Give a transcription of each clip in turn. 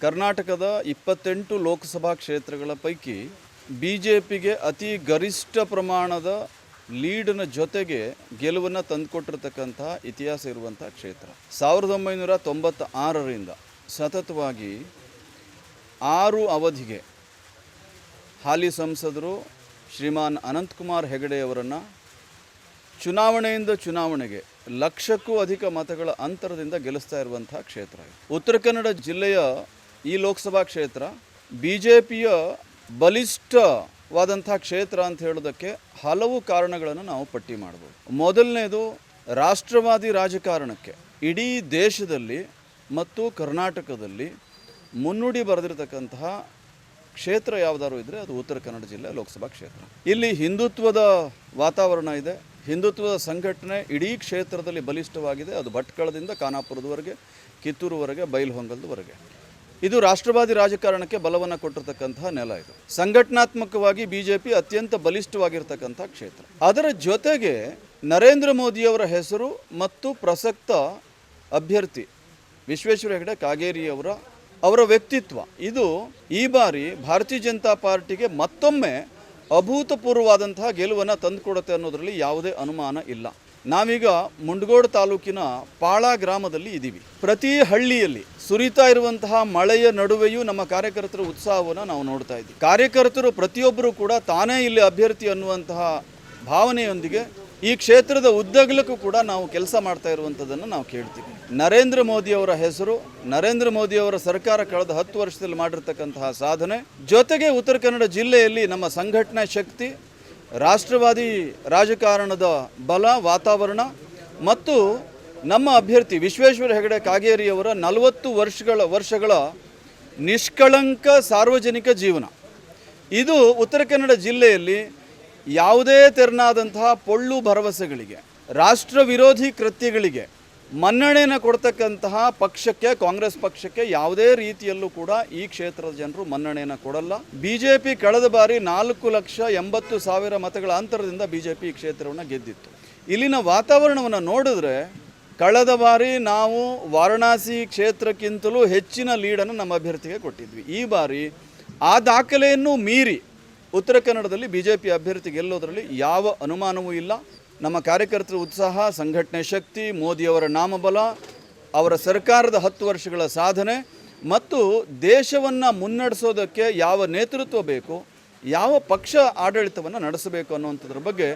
ಕರ್ನಾಟಕದ ಇಪ್ಪತ್ತೆಂಟು ಲೋಕಸಭಾ ಕ್ಷೇತ್ರಗಳ ಪೈಕಿ ಬಿ ಜೆ ಪಿಗೆ ಅತಿ ಗರಿಷ್ಠ ಪ್ರಮಾಣದ ಲೀಡ್ನ ಜೊತೆಗೆ ಗೆಲುವನ್ನು ತಂದುಕೊಟ್ಟಿರ್ತಕ್ಕಂಥ ಇತಿಹಾಸ ಇರುವಂಥ ಕ್ಷೇತ್ರ ಸಾವಿರದ ಒಂಬೈನೂರ ತೊಂಬತ್ತ ಆರರಿಂದ ಸತತವಾಗಿ ಆರು ಅವಧಿಗೆ ಹಾಲಿ ಸಂಸದರು ಶ್ರೀಮಾನ್ ಅನಂತಕುಮಾರ್ ಹೆಗಡೆಯವರನ್ನು ಚುನಾವಣೆಯಿಂದ ಚುನಾವಣೆಗೆ ಲಕ್ಷಕ್ಕೂ ಅಧಿಕ ಮತಗಳ ಅಂತರದಿಂದ ಗೆಲ್ಲಿಸ್ತಾ ಇರುವಂಥ ಕ್ಷೇತ್ರ. ಉತ್ತರ ಕನ್ನಡ ಜಿಲ್ಲೆಯ ಈ ಲೋಕಸಭಾ ಕ್ಷೇತ್ರ ಬಿ ಜೆ ಪಿಯ ಬಲಿಷ್ಠವಾದಂಥ ಕ್ಷೇತ್ರ ಅಂತ ಹೇಳೋದಕ್ಕೆ ಹಲವು ಕಾರಣಗಳನ್ನು ನಾವು ಪಟ್ಟಿ ಮಾಡ್ಬೋದು. ಮೊದಲನೇದು ರಾಷ್ಟ್ರವಾದಿ ರಾಜಕಾರಣಕ್ಕೆ. ಇಡೀ ದೇಶದಲ್ಲಿ ಮತ್ತು ಕರ್ನಾಟಕದಲ್ಲಿ ಮುನ್ನುಡಿ ಬರೆದಿರತಕ್ಕಂತಹ ಕ್ಷೇತ್ರ ಯಾವುದಾದ್ರು ಇದ್ದರೆ ಅದು ಉತ್ತರ ಕನ್ನಡ ಜಿಲ್ಲೆ ಲೋಕಸಭಾ ಕ್ಷೇತ್ರ. ಇಲ್ಲಿ ಹಿಂದುತ್ವದ ವಾತಾವರಣ ಇದೆ. ಹಿಂದುತ್ವದ ಸಂಘಟನೆ ಇಡೀ ಕ್ಷೇತ್ರದಲ್ಲಿ ಬಲಿಷ್ಠವಾಗಿದೆ. ಅದು ಭಟ್ಕಳದಿಂದ ಖಾನಾಪುರದವರೆಗೆ, ಕಿತ್ತೂರುವರೆಗೆ, ಬೈಲ್ಹೊಂಗಲ್ದವರೆಗೆ. ಇದು ರಾಷ್ಟ್ರವಾದಿ ರಾಜಕಾರಣಕ್ಕೆ ಬಲವನ್ನು ಕೊಟ್ಟಿರತಕ್ಕಂತಹ ನೆಲ ಇದು. ಸಂಘಟನಾತ್ಮಕವಾಗಿ ಬಿಜೆಪಿ ಅತ್ಯಂತ ಬಲಿಷ್ಠವಾಗಿರ್ತಕ್ಕಂಥ ಕ್ಷೇತ್ರ. ಅದರ ಜೊತೆಗೆ ನರೇಂದ್ರ ಮೋದಿಯವರ ಹೆಸರು ಮತ್ತು ಪ್ರಸಕ್ತ ಅಭ್ಯರ್ಥಿ ವಿಶ್ವೇಶ್ವರ ಹೆಗಡೆ ಕಾಗೇರಿಯವರ ಅವರ ವ್ಯಕ್ತಿತ್ವ. ಇದು ಈ ಬಾರಿ ಭಾರತೀಯ ಜನತಾ ಪಾರ್ಟಿಗೆ ಮತ್ತೊಮ್ಮೆ ಅಭೂತಪೂರ್ವವಾದಂತಹ ಗೆಲುವನ್ನು ತಂದುಕೊಡುತ್ತೆ ಅನ್ನೋದರಲ್ಲಿ ಯಾವುದೇ ಅನುಮಾನ ಇಲ್ಲ. ನಾವೀಗ ಮುಂಡಗೋಡು ತಾಲೂಕಿನ ಪಾಳ ಗ್ರಾಮದಲ್ಲಿ ಇದ್ದೀವಿ. ಪ್ರತಿ ಹಳ್ಳಿಯಲ್ಲಿ ಸುರಿತಾ ಇರುವಂತಹ ಮಳೆಯ ನಡುವೆಯೂ ನಮ್ಮ ಕಾರ್ಯಕರ್ತರ ಉತ್ಸಾಹವನ್ನು ನಾವು ನೋಡ್ತಾ ಇದ್ದೀವಿ. ಕಾರ್ಯಕರ್ತರು ಪ್ರತಿಯೊಬ್ಬರು ಕೂಡ ತಾನೇ ಇಲ್ಲಿ ಅಭ್ಯರ್ಥಿ ಅನ್ನುವಂತಹ ಭಾವನೆಯೊಂದಿಗೆ ಈ ಕ್ಷೇತ್ರದ ಉದ್ದಗಲಕ್ಕೂ ಕೂಡ ನಾವು ಕೆಲಸ ಮಾಡ್ತಾ ಇರುವಂಥದ್ದನ್ನು ನಾವು ಕೇಳ್ತೀವಿ. ನರೇಂದ್ರ ಮೋದಿಯವರ ಹೆಸರು, ನರೇಂದ್ರ ಮೋದಿಯವರ ಸರ್ಕಾರ ಕಳೆದ ಹತ್ತು ವರ್ಷದಲ್ಲಿ ಮಾಡಿರ್ತಕ್ಕಂತಹ ಸಾಧನೆ, ಜೊತೆಗೆ ಉತ್ತರ ಕನ್ನಡ ಜಿಲ್ಲೆಯಲ್ಲಿ ನಮ್ಮ ಸಂಘಟನಾ ಶಕ್ತಿ ರಾಷ್ಟ್ರವಾದಿ ರಾಜಕಾರಣದ ಬಲ, ವಾತಾವರಣ ಮತ್ತು ನಮ್ಮ ಅಭ್ಯರ್ಥಿ ವಿಶ್ವೇಶ್ವರ ಹೆಗಡೆ ಕಾಗೇರಿಯವರ ನಲವತ್ತು ವರ್ಷಗಳ ವರ್ಷಗಳ ನಿಷ್ಕಳಂಕ ಸಾರ್ವಜನಿಕ ಜೀವನ. ಇದು ಉತ್ತರ ಕನ್ನಡ ಜಿಲ್ಲೆಯಲ್ಲಿ ಯಾವುದೇ ತೆರನಾದಂತಹ ಪೊಳ್ಳು ಭರವಸೆಗಳಿಗೆ, ರಾಷ್ಟ್ರ ವಿರೋಧಿ ಕೃತ್ಯಗಳಿಗೆ ಮನ್ನಣೆಯನ್ನು ಕೊಡ್ತಕ್ಕಂತಹ ಪಕ್ಷಕ್ಕೆ, ಕಾಂಗ್ರೆಸ್ ಪಕ್ಷಕ್ಕೆ ಯಾವುದೇ ರೀತಿಯಲ್ಲೂ ಕೂಡ ಈ ಕ್ಷೇತ್ರದ ಜನರು ಮನ್ನಣೆಯನ್ನು ಕೊಡಲ್ಲ. ಬಿ ಜೆ ಪಿ ಕಳೆದ ಬಾರಿ ನಾಲ್ಕು ಲಕ್ಷ ಎಂಬತ್ತು ಸಾವಿರ ಮತಗಳ ಅಂತರದಿಂದ ಬಿ ಜೆ ಪಿ ಈ ಕ್ಷೇತ್ರವನ್ನು ಗೆದ್ದಿತ್ತು. ಇಲ್ಲಿನ ವಾತಾವರಣವನ್ನು ನೋಡಿದ್ರೆ ಕಳೆದ ಬಾರಿ ನಾವು ವಾರಣಾಸಿ ಕ್ಷೇತ್ರಕ್ಕಿಂತಲೂ ಹೆಚ್ಚಿನ ಲೀಡನ್ನು ನಮ್ಮ ಅಭ್ಯರ್ಥಿಗೆ ಕೊಟ್ಟಿದ್ವಿ. ಈ ಬಾರಿ ಆ ದಾಖಲೆಯನ್ನು ಮೀರಿ ಉತ್ತರ ಕನ್ನಡದಲ್ಲಿ ಬಿ ಜೆ ಪಿ ಅಭ್ಯರ್ಥಿ ಗೆಲ್ಲೋದರಲ್ಲಿ ಯಾವ ಅನುಮಾನವೂ ಇಲ್ಲ. ನಮ್ಮ ಕಾರ್ಯಕರ್ತರ ಉತ್ಸಾಹ, ಸಂಘಟನೆ ಶಕ್ತಿ ಮೋದಿಯವರ ನಾಮಬಲ, ಅವರ ಸರ್ಕಾರದ ಹತ್ತು ವರ್ಷಗಳ ಸಾಧನೆ ಮತ್ತು ದೇಶವನ್ನು ಮುನ್ನಡೆಸೋದಕ್ಕೆ ಯಾವ ನೇತೃತ್ವ ಬೇಕು, ಯಾವ ಪಕ್ಷ ಆಡಳಿತವನ್ನು ನಡೆಸಬೇಕು ಅನ್ನುವಂಥದ್ರ ಬಗ್ಗೆ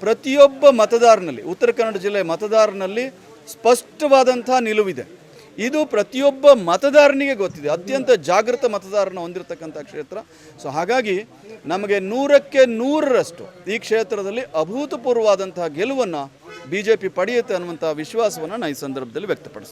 ಪ್ರತಿಯೊಬ್ಬ ಮತದಾರನಲ್ಲಿ, ಉತ್ತರ ಕನ್ನಡ ಜಿಲ್ಲೆಯ ಮತದಾರನಲ್ಲಿ ಸ್ಪಷ್ಟವಾದಂಥ ನಿಲುವಿದೆ. ಇದು ಪ್ರತಿಯೊಬ್ಬ ಮತದಾರನಿಗೆ ಗೊತ್ತಿದೆ. ಅತ್ಯಂತ ಜಾಗೃತ ಮತದಾರನ ಹೊಂದಿರತಕ್ಕಂಥ ಕ್ಷೇತ್ರ. ಸೊ ಹಾಗಾಗಿ ನಮಗೆ ನೂರಕ್ಕೆ ನೂರರಷ್ಟು ಈ ಕ್ಷೇತ್ರದಲ್ಲಿ ಅಭೂತಪೂರ್ವವಾದಂತಹ ಗೆಲುವನ್ನು ಬಿ ಜೆ ಪಿ ಪಡೆಯುತ್ತೆ ಅನ್ನುವಂಥ ವಿಶ್ವಾಸವನ್ನು ನಾನು ಈ ಸಂದರ್ಭದಲ್ಲಿ ವ್ಯಕ್ತಪಡಿಸ್ತೀನಿ.